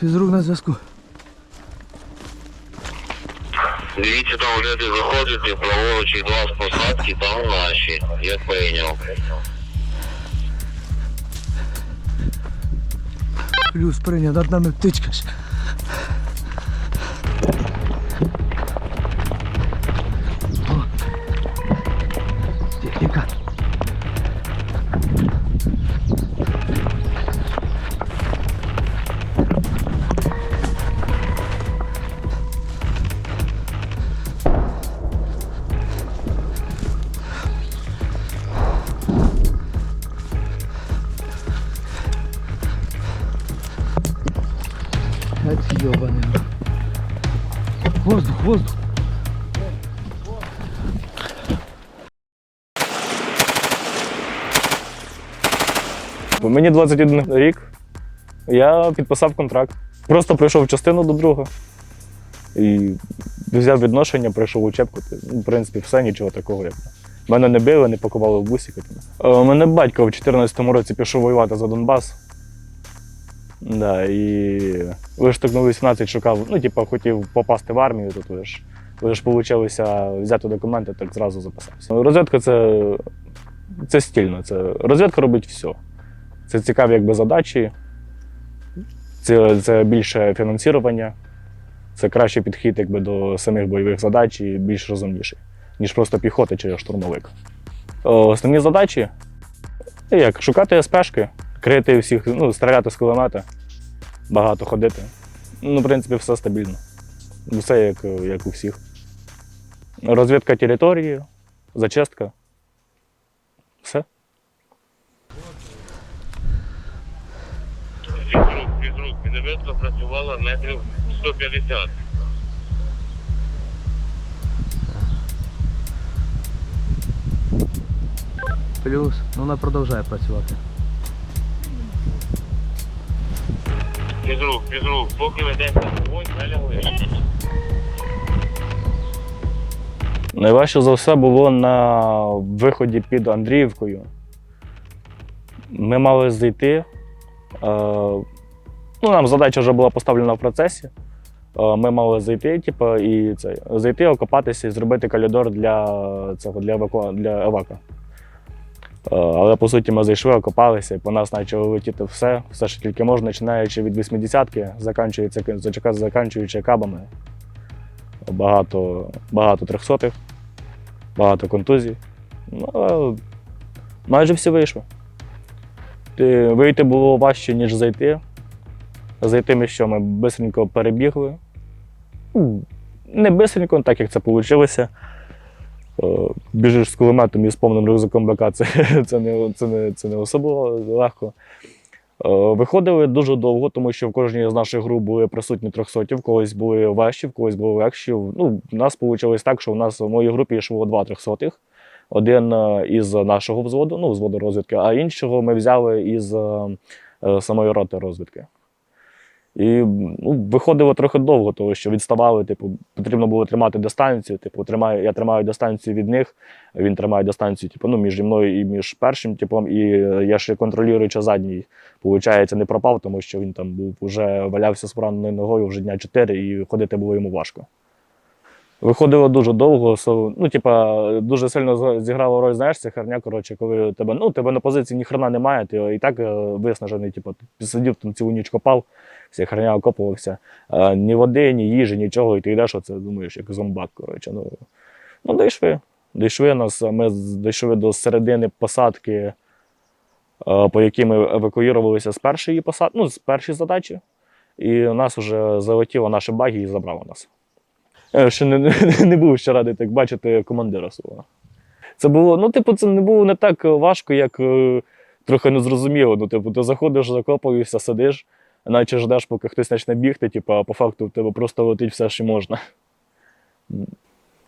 Фізрук на зв'язку. Дивіться, там люди заходять і праворуч від вас посадки, там наші. Я прийняв. Плюс прийняв, над нами птичка ж. Техніка. Йобаний. Воздух, воздух. Мені 21 рік. Я підписав контракт. Просто прийшов частину до друга. І взяв відношення, прийшов учебку. Ну, в принципі, все, нічого такого. Мене не били, не пакували в бусики. Е, мене батько в 2014 році пішов воювати за Донбас. Да, і виштовхнув 18, шукав, ну, типу, хотів попасти в армію, тут ви ж, ви ж получилося взяти документи, так зразу записався. Розвідка це, це стільно. Це, розвідка робить все. Це цікаві якби, задачі, це, це більше фінансування, це кращий підхід якби, до самих бойових задач і більш розумніший, ніж просто піхота чи штурмовик. Основні задачі як шукати СПшки, крити всіх, ну, стріляти з кулемета, багато ходити. Ну, в принципі, все стабільно. Все як, як у всіх. Розвідка території, зачистка. Все. Фізрук, мінометка працювала метрів 150. Плюс, ну вона продовжує працювати. Фізрук, фізрук, поки ведеться вогонь, налягли. Найважче за все було на виході під Андріївкою. Ми мали зайти. е, Ну, нам задача вже була поставлена в процесі. Е, Ми мали зайти, типу, і це, зайти, окопатися і зробити коридор для цього для, еваку... для евака. Е, Але по суті ми зайшли, окопалися, і по нас почало летіти все, все, що тільки можна, починаючи від 80-ки, заканчується, заканчуючи кабами. Багато, багато трьохсотих, багато контузій. Ну, майже всі вийшло. Ти- Вийти було важче, ніж зайти. Зайти ми що, ми швидко перебігли. Не бистренько, так як це вийшло. Біжиш з кулеметом і з повним рюкзаком БК, це, це, не, це, не, це не особливо легко. Е, Виходили дуже довго, тому що в кожній з наших груп були присутні трьохсоті, в когось були важчі, в когось були легші. Ну, у нас вийшло так, що у нас в моїй групі йшло два трьохсотих. Один е, із нашого взводу, ну, взводу розвідки, а іншого ми взяли із е, е, самої роти розвідки. І ну, виходило трохи довго, тому що відставали, типу, потрібно було тримати дистанцію. Типу, тримаю, я тримаю дистанцію від них, він тримає дистанцію типу, ну, між мною і між першим типом, і е, я ще контролюючи задній, виходить, не пропав, тому що він там був уже валявся з пораненою ногою вже дня 4 і ходити було йому важко. Виходило дуже довго, ну, типа, дуже сильно зіграла роль, знаєш, ця херня, коротше, коли тебе, ну, тебе на позиції ні хрена немає, ти і так е, виснажений, типу, ти сидів там цілу ніч копав, вся херня окопувався. Е, ні води, ні їжі, нічого, і ти йдеш, оце думаєш, як зомбак, коротше. Ну, ну дійшли. Дійшли нас, ми дійшли до середини посадки, е, по якій ми евакуювалися з першої посадки, ну, з першої задачі. І нас вже залетіло наше багі і забрало нас. Я ще не, не, був ще радий так бачити командира свого. Це було, ну, типу, це не було не так важко, як е, трохи незрозуміло. Ну, типу, ти заходиш, закопуєшся, сидиш, наче ждеш, поки хтось почне бігти, типу, а по факту в тебе просто летить все, що можна.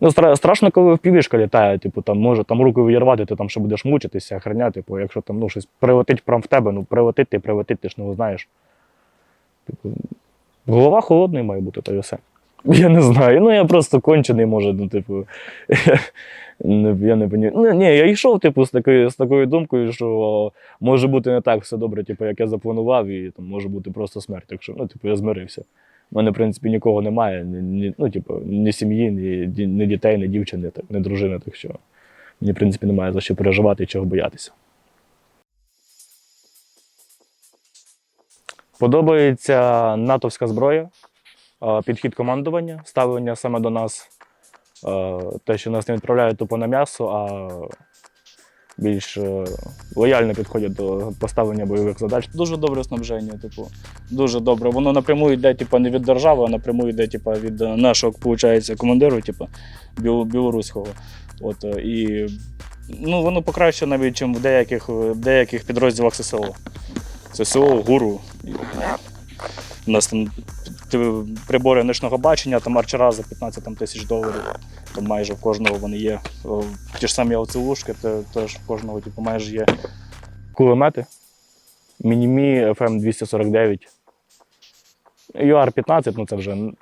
Ну, страшно, коли в півішка літає, типу, там може там руку відірвати, ти там ще будеш мучитися, херня, типу, якщо там ну, щось прилетить прямо в тебе, ну прилетить ти, прилетить, ти ж не знаєш. Типу, голова холодною має бути, то й все. Я не знаю. Ну я просто кончений, може, ну, типу. Я не поні... ну, ні, я йшов, типу, з такою, з такою думкою, що може бути не так все добре, типу, як я запланував, і там може бути просто смерть. Так що, ну, типу, я змирився. У мене, в принципі, нікого немає, ні, ні, ну, типу, ні сім'ї, ні, ні дітей, ні дівчини, так, ні дружини, так що мені, в принципі, немає за що переживати і чого боятися. Подобається натовська зброя, підхід командування, ставлення саме до нас. Е, Те, що нас не відправляють тупо на м'ясо, а більш е, лояльно підходять до поставлення бойових задач. Дуже добре снабження, типу, дуже добре. Воно напряму йде, типу, не від держави, а напряму йде, типу, від е, нашого, виходить, командиру, типу, білоруського. От, е, і ну, воно покраще навіть, ніж в деяких, в деяких підрозділах ССО. ССО, гуру. У нас там прибори ночного бачення, там арчера за 15 тисяч доларів. Там майже в кожного вони є. Ті ж самі оцелушки, те- теж в кожного типу, майже є. Кулемети, Мінімі FM 249. UR-15, ну це вже ну,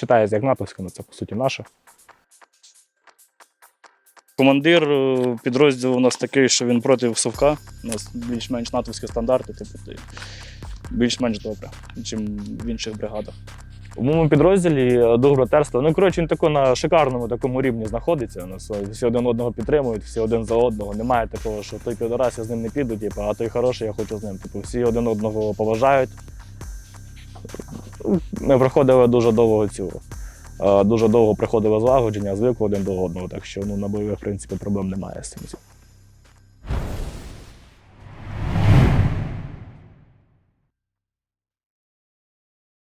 вважається як натовська, але це по суті наша. Командир е, підрозділу у нас такий, що він проти совка. У нас більш-менш натовські стандарти, типу, ти- більш-менш добре, ніж в інших бригадах. У моєму підрозділі е, дух братерства. Ну, коротше, він тако на шикарному такому рівні знаходиться. У нас е, всі один одного підтримують, всі один за одного. Немає такого, що той підорас, я з ним не піду, типу, а той хороший, я хочу з ним. Типу, всі один одного поважають. Ми проходили дуже довго цю. е, Дуже довго приходило злагодження, звикли один до одного, так що ну, на бойових, в принципі, проблем немає з цим.